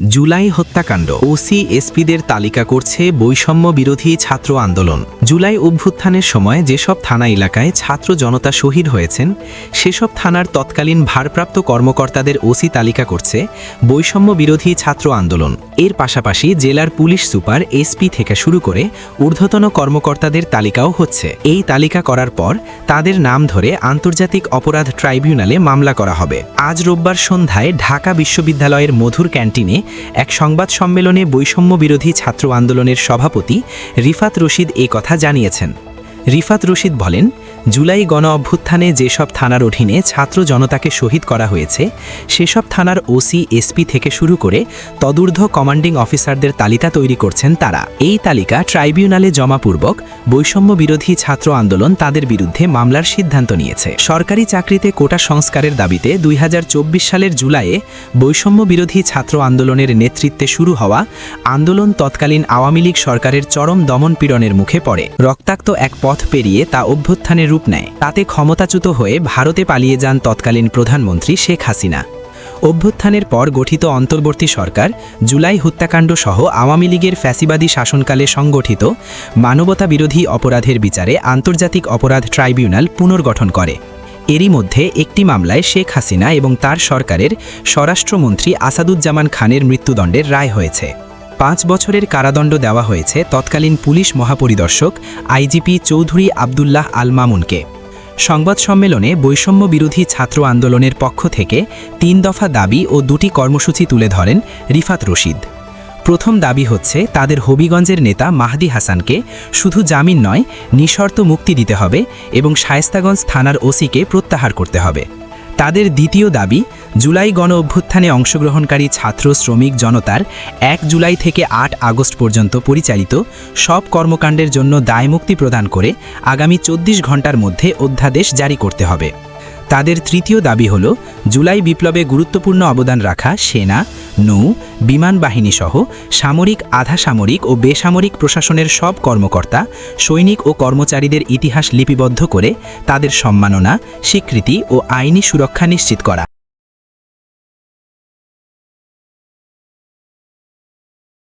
জুলাই হত্যাকাণ্ড। ওসি, এসপিদের তালিকা করছে বৈষম্য বিরোধী ছাত্র আন্দোলন। জুলাই অভ্যুত্থানের সময় যেসব থানা এলাকায় ছাত্র জনতা শহীদ হয়েছেন, সেসব থানার তৎকালীন ভারপ্রাপ্ত কর্মকর্তাদের ওসি তালিকা করছে বৈষম্য বিরোধী ছাত্র আন্দোলন। এর পাশাপাশি জেলার পুলিশ সুপার, এসপি থেকে শুরু করে ঊর্ধ্বতন কর্মকর্তাদের তালিকাও হচ্ছে। এই তালিকা করার পর তাদের নাম ধরে আন্তর্জাতিক অপরাধ ট্রাইব্যুনালে মামলা করা হবে। আজ রোববার সন্ধ্যায় ঢাকা বিশ্ববিদ্যালয়ের মধুর ক্যান্টিনে এক সংবাদ সম্মেলনে বৈষম্য বিরোধী ছাত্র আন্দোলনের সভাপতি রিফাত রশিদ এ কথা জানিয়েছেন। রিফাত রশিদ বলেন, জুলাই গণ অভ্যুত্থানে যেসব থানার অধীনে ছাত্র জনতাকে শহীদ করা হয়েছে, সেসব থানার ওসি, এসপি থেকে শুরু করে তদূর্ধ্ব কমান্ডিং অফিসারদের তালিকা তৈরি করছেন তারা। এই তালিকা ট্রাইব্যুনালে জমাপূর্বক বৈষম্য বিরোধী ছাত্র আন্দোলন তাদের বিরুদ্ধে মামলার সিদ্ধান্ত নিয়েছে। সরকারি চাকরিতে কোটা সংস্কারের দাবিতে দুই হাজার চব্বিশ সালের জুলাইয়ে বৈষম্য বিরোধী ছাত্র আন্দোলনের নেতৃত্বে শুরু হওয়া আন্দোলন তৎকালীন আওয়ামী লীগ সরকারের চরম দমন পীড়নের মুখে পড়ে। রক্তাক্ত এক পথ পেরিয়ে তা অভ্যুত্থানের রূপ নেয়। তাতে ক্ষমতাচ্যুত হয়ে ভারতে পালিয়ে যান তৎকালীন প্রধানমন্ত্রী শেখ হাসিনা। অভ্যুত্থানের পর গঠিত অন্তর্বর্তী সরকার, জুলাই হত্যাকাণ্ড সহ আওয়ামী লীগের ফ্যাসিবাদী শাসনকালে সংগঠিত মানবতা বিরোধী অপরাধের বিচারে আন্তর্জাতিক অপরাধ ট্রাইব্যুনাল পুনর্গঠন করে। এরই মধ্যে একটি মামলায় শেখ হাসিনা এবং তার সরকারের স্বরাষ্ট্রমন্ত্রী আসাদুজ্জামান খানের মৃত্যুদণ্ডের রায় হয়েছে। পাঁচ বছরের কারাদণ্ড দেওয়া হয়েছে তৎকালীন পুলিশ মহাপরিদর্শক আইজিপি চৌধুরী আবদুল্লাহ আল মামুনকে। সংবাদ সম্মেলনে বৈষম্য বিরোধী ছাত্র আন্দোলনের পক্ষ থেকে তিন দফা দাবি ও দুটি কর্মসূচি তুলে ধরেন রিফাত রশিদ। প্রথম দাবি হচ্ছে, তাদের হবিগঞ্জের নেতা মাহদি হাসানকে শুধু জামিন নয়, নিঃশর্ত মুক্তি দিতে হবে এবং শায়েস্তাগঞ্জ থানার ওসিকে প্রত্যাহার করতে হবে। তাদের দ্বিতীয় দাবি জুলাই গণ অভ্যুত্থানে অংশগ্রহণকারী ছাত্র শ্রমিক জনতার এক জুলাই থেকে আট আগস্ট পর্যন্ত পরিচালিত সব কর্মকাণ্ডের জন্য দায়মুক্তি প্রদান করে আগামী চব্বিশ ঘণ্টার মধ্যে অধ্যাদেশ জারি করতে হবে। তাদের তৃতীয় দাবি হল, জুলাই বিপ্লবে গুরুত্বপূর্ণ অবদান রাখা সেনা, নৌ, বিমান বাহিনী সহ সামরিক আধা সামরিক ও বেসামরিক প্রশাসনের সব কর্মকর্তা, সৈনিক ও কর্মচারীদের ইতিহাস লিপিবদ্ধ করে তাদের সম্মাননা, স্বীকৃতি ও আইনি সুরক্ষা নিশ্চিত করা।